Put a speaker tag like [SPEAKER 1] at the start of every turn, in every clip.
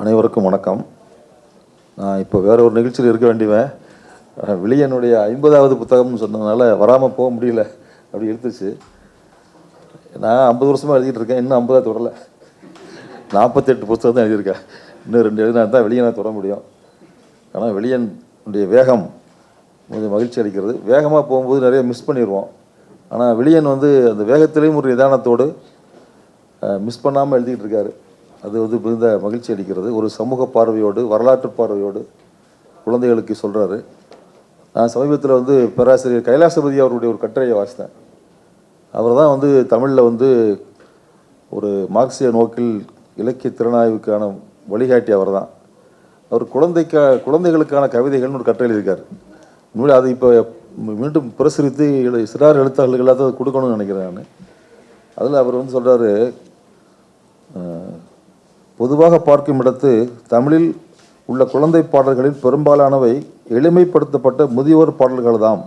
[SPEAKER 1] அனைவருக்கும் வணக்கம். நான் இப்போ வேற ஒரு நிகழ்ச்சியில் இருக்க வேண்டியவன். விளியனுடைய ஐம்பதாவது புத்தகம்னு சொன்னதுனால வராமல் போக முடியல. அப்படி எடுத்துச்சு நான் ஐம்பது வருஷமாக எழுதிட்டு இருக்கேன். இன்னும் ஐம்பதாக தொடரலை நாற்பத்தெட்டு புத்தகம் தான் எழுதியிருக்கேன். இன்னும் ரெண்டு எழுதினா தான் வெளியே தொட முடியும். ஆனால் வெளியனுடைய வேகம் கொஞ்சம் மகிழ்ச்சி அளிக்கிறது. வேகமாக போகும்போது நிறைய மிஸ் பண்ணிடுவோம் ஆனால் வெளியன் வந்து அந்த வேகத்திலையும் ஒரு நிதானத்தோடு மிஸ் பண்ணாமல் எழுதிக்கிட்டு இருக்காரு. அது வந்து மிகுந்த மகிழ்ச்சி அளிக்கிறது. ஒரு சமூக பார்வையோடு வரலாற்று பார்வையோடு குழந்தைகளுக்கு சொல்கிறாரு நான் சமீபத்தில் வந்து பேராசிரியர் கைலாசபதி அவருடைய ஒரு கட்டுரையை வாசித்தேன். அவர் தான் வந்து தமிழில் வந்து ஒரு மார்க்சிய நோக்கில் இலக்கிய திறனாய்வுக்கான வழிகாட்டி அவர் தான் அவர் குழந்தைக்கா குழந்தைகளுக்கான கவிதைகள்னு ஒரு கட்டுரை இருக்கார் உண்மையில் அது இப்போ மீண்டும் பிரசுரித்து எழு சிறார் எழுத்தாளர்களாக தான் அதை கொடுக்கணும்னு நினைக்கிறேன் நான். அதில் அவர் வந்து சொல்கிறாரு பொதுவாக பார்க்கும் இடத்து தமிழில் உள்ள குழந்தை பாடல்களில் பெரும்பாலானவை எளிமைப்படுத்தப்பட்ட முதியோர் பாடல்கள் தாம்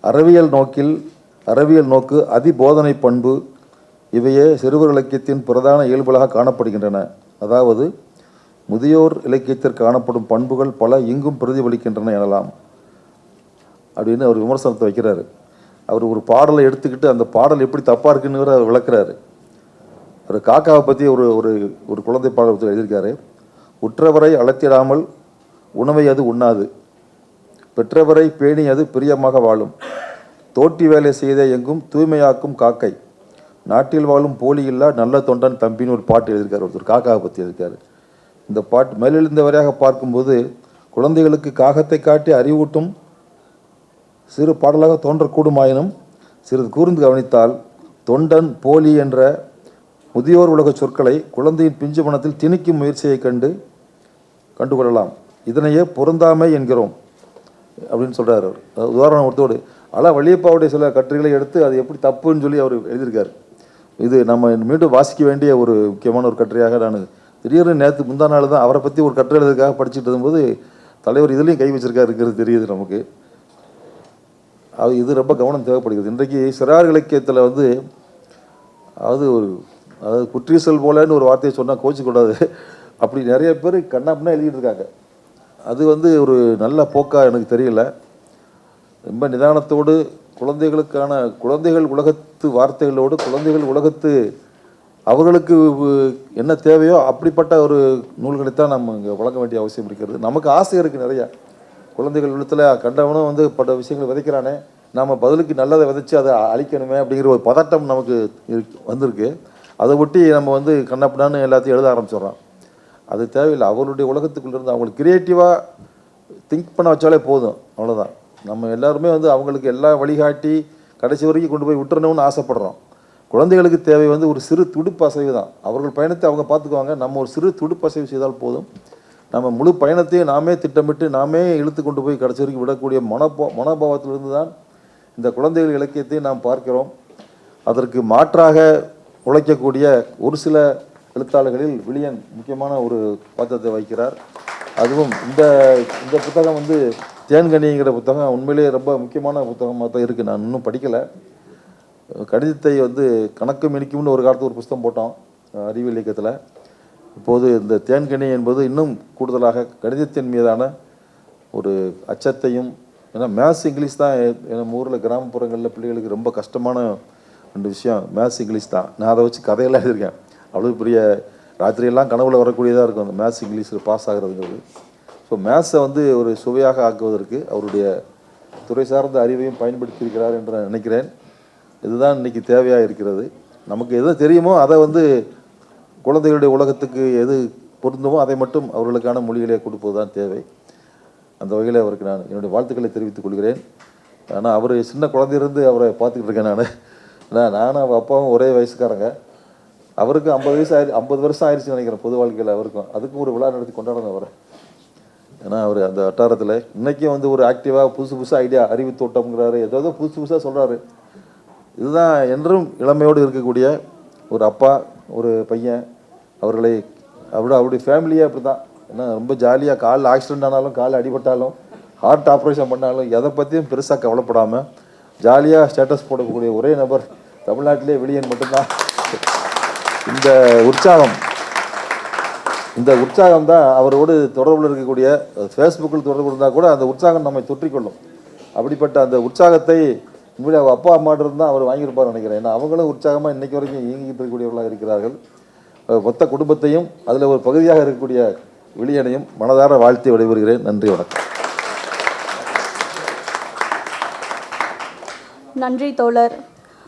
[SPEAKER 1] அறிவியல் நோக்கில் அறிவியல் நோக்கு அதிபோதனை பண்பு இவையே சிறுவர் இலக்கியத்தின் பிரதான இயல்புகளாக காணப்படுகின்றன. அதாவது முதியோர் இலக்கியத்தில் காணப்படும் பண்புகள் பல இங்கும் பிரதிபலிக்கின்றன எனலாம். அப்படின்னு அவர் விமர்சனத்தை வைக்கிறார். அவர் ஒரு பாடலை எடுத்துக்கிட்டு அந்த பாடல் எப்படி தப்பாக இருக்குன்னு அவர் விளக்குறாரு. ஒரு காக்காவை பற்றி ஒரு ஒரு ஒரு குழந்தை பாடல் ஒருத்தர் எழுதியிருக்காரு. உற்றவரை அழைத்திடாமல் உணவை அது உண்ணாது. பெற்றவரை பேணி அது பிரியமாக வாழும். தோட்டி வேலை செய்த எங்கும் தூய்மையாக்கும் காக்கை. நாட்டில் வாழும் போலி இல்லா நல்ல தொண்டன் தம்பின்னு ஒரு பாட்டு எழுதியிருக்காரு. ஒருத்தர் காக்காவை பற்றி எழுதியிருக்காரு. இந்த பாட்டு மேலெழுந்த வரையாக பார்க்கும்போது குழந்தைகளுக்கு காகத்தை காட்டி அறிவூட்டும் சிறு பாடலாக தோன்றக்கூடுமாயினும் சிறிது கூர்ந்து கவனித்தால் தொண்டன் போலி என்ற முதியோர் உலக சொற்களை குழந்தையின் பிஞ்சு மனத்தில் திணிக்கும் முயற்சியை கண்டு கண்டுகொள்ளலாம். இதனையே பொருந்தாமை என்கிறோம் அப்படின்னு சொல்கிறார் அவர். உதாரணம் ஒருத்தோடு ஆனால் வள்ளியப்பாவுடைய சில கட்டுரைகளை எடுத்து அது எப்படி தப்புன்னு சொல்லி அவர் எழுதியிருக்கார். இது நம்ம மீண்டும் வாசிக்க வேண்டிய ஒரு முக்கியமான ஒரு கட்டுரையாக நான் திடீர்னு நேற்று முந்தா நாள் தான் அவரை பற்றி ஒரு கட்டுரை எழுதுக்காக படிச்சுட்டு இருக்கும்போது தலைவர் இதுலேயும் கை வச்சிருக்காருங்கிறது தெரியுது நமக்கு. அது இது ரொம்ப கவனம் தேவைப்படுகிறது. இன்றைக்கு சிறார் இலக்கியத்தில் வந்து அதாவது ஒரு அதாவது குற்றீசல் போலன்னு ஒரு வார்த்தையை சொன்னால் கோச்சிக்கூடாது அப்படி நிறைய பேர் கண்ணாப்பினா எழுதிட்டு இருக்காங்க அது வந்து ஒரு நல்ல போக்காக எனக்கு தெரியல. ரொம்ப நிதானத்தோடு குழந்தைகளுக்கான குழந்தைகள் உலகத்து வார்த்தைகளோடு குழந்தைகள் உலகத்து அவர்களுக்கு என்ன தேவையோ அப்படிப்பட்ட ஒரு நூல்களைத்தான் நம்ம இங்கே வழங்க வேண்டிய அவசியம் இருக்கிறது. நமக்கு ஆசை இருக்குது நிறையா. குழந்தைகள் உள்ளத்தில் கண்டவனும் வந்து பல விஷயங்களை விதைக்கிறானே. நாம் பதிலுக்கு நல்லதை விதைச்சி அதை அழிக்கணுமே அப்படிங்கிற ஒரு பதட்டம் நமக்கு இருக்கு வந்திருக்கு. அதை ஒட்டி நம்ம வந்து கண்ணப்படான்னு எல்லாத்தையும் எழுத ஆரம்பிச்சிடுறோம். அது தேவையில்லை. அவருடைய உலகத்துக்குள்ளேருந்து அவங்களுக்கு க்ரியேட்டிவாக திங்க் பண்ண வச்சாலே போதும். அவ்வளோதான் நம்ம எல்லாருமே வந்து அவங்களுக்கு எல்லா வழிகாட்டி கடைசி வரைக்கும் கொண்டு போய் விட்டுறணும்னு ஆசைப்படுறோம். குழந்தைகளுக்கு தேவை வந்து ஒரு சிறு துடுப்பு அசைவு தான். அவர்கள் பயணத்தை அவங்க பார்த்துக்குவாங்க. நம்ம ஒரு சிறு துடுப்பு அசைவு செய்தால் போதும். நம்ம முழு பயணத்தையும் நாமே திட்டமிட்டு நாமே இழுத்து கொண்டு போய் கடைசி வரைக்கும் விடக்கூடிய மனப்போ மனோபாவத்திலிருந்து தான் இந்த குழந்தைகள் இலக்கியத்தை நாம் பார்க்கிறோம். அதற்கு மாற்றாக உழைக்கக்கூடிய ஒரு சில எழுத்தாளர்களில் விலியன் முக்கியமான ஒரு பாத்திரத்தை வகிக்கிறார். அதுவும் இந்த இந்த புத்தகம் வந்து தேன்கனிங்கிற புத்தகம் உண்மையிலேயே ரொம்ப முக்கியமான புத்தகமாக தான் இருக்குது நான் இன்னும் படிக்கலை. கணிதத்தை வந்து கணக்கு மினிக்கும்னு ஒரு காலத்து ஒரு புஸ்தகம் போட்டோம் அறிவியல் இயக்கத்தில் இப்போது இந்த தேன்கனி என்பது இன்னும் கூடுதலாக கணிதத்தின் மீதான ஒரு அச்சத்தையும் ஏன்னா மேத்ஸ் இங்கிலீஷ் தான் எ- நம்ம ஊரில் கிராமப்புறங்களில் பிள்ளைகளுக்கு ரொம்ப கஷ்டமான ரெண்டு விஷயம். மேத்ஸ் இங்கிலீஷ் தான். நான் அதை வச்சு கதையெல்லாம் எழுதியிருக்கேன். அவ்வளோ பெரிய ராத்திரியெல்லாம் கனவுல வரக்கூடியதாக இருக்கும் அந்த மேத்ஸ் இங்கிலீஷில் பாஸ் ஆகிறதுங்கிறது. ஸோ மேத்ஸை வந்து ஒரு சுவையாக ஆக்குவதற்கு அவருடைய துறை சார்ந்த அறிவையும் பயன்படுத்தியிருக்கிறார் என்று நான் நினைக்கிறேன். இதுதான் இன்றைக்கி தேவையாக இருக்கிறது. நமக்கு எது தெரியுமோ அதை வந்து குழந்தைகளுடைய உலகத்துக்கு எது பொருந்துமோ அதை மட்டும் அவர்களுக்கான மொழிகளை கொடுப்பது தான் தேவை. அந்த வகையில் அவருக்கு நான் என்னுடைய வாழ்த்துக்களை தெரிவித்துக் கொள்கிறேன். ஆனால் அவர் சின்ன குழந்தையிலிருந்து அவரை பார்த்துக்கிட்டு இருக்கேன் நான். இல்லை நானும் அவள் அப்பாவும் ஒரே வயசுக்காரங்க. அவருக்கு ஐம்பது வயசு ஆயிரு ஐம்பது வருஷம் ஆயிடுச்சு நினைக்கிறேன் பொது வாழ்க்கையில் அவருக்கும். அதுக்கும் ஒரு விழா நடத்தி கொண்டாடணும் அவரை. ஏன்னா அவர் அந்த வட்டாரத்தில் இன்றைக்கும் வந்து ஒரு ஆக்டிவாக புதுசு புதுசாக ஐடியா அறிவு தோட்டம்ங்கிறாரு ஏதோ புதுசு புதுசாக சொல்கிறாரு இதுதான் என்றும் இளமையோடு இருக்கக்கூடிய ஒரு அப்பா ஒரு பையன். அவர்களை அவரோட அவருடைய ஃபேமிலியே அப்படி தான் ஏன்னா ரொம்ப ஜாலியாக காலில் ஆக்சிடென்ட் ஆனாலும் கால் அடிபட்டாலும் ஹார்ட் ஆப்ரேஷன் பண்ணாலும் எதை பற்றியும் பெருசாக கவலைப்படாமல் ஜாலியாக ஸ்டேட்டஸ் போடக்கூடிய ஒரே நபர் தமிழ்நாட்டிலே வெளியன் மட்டும்தான். இந்த உற்சாகம் இந்த உற்சாகம் தான் அவரோடு தொடர்பில் இருக்கக்கூடிய ஃபேஸ்புக்கில் தொடர்பு இருந்தால் கூட அந்த உற்சாகம் நம்மை தொற்றிக்கொள்ளும். அப்படிப்பட்ட அந்த உற்சாகத்தை உண்மையிலே அவர் அப்பா அம்மாட்ட இருந்தால் அவர் வாங்கியிருப்பார் நினைக்கிறேன். ஏன்னா அவங்களும் உற்சாகமாக இன்னைக்கு வரைக்கும் இயங்கிட்டு இருக்கக்கூடியவர்களாக இருக்கிறார்கள். மொத்த குடும்பத்தையும் அதில் ஒரு பகுதியாக இருக்கக்கூடிய விழியனையும் மனதார வாழ்த்தி விடைபெறுகிறேன். நன்றி வணக்கம்.
[SPEAKER 2] நன்றி தோழர்.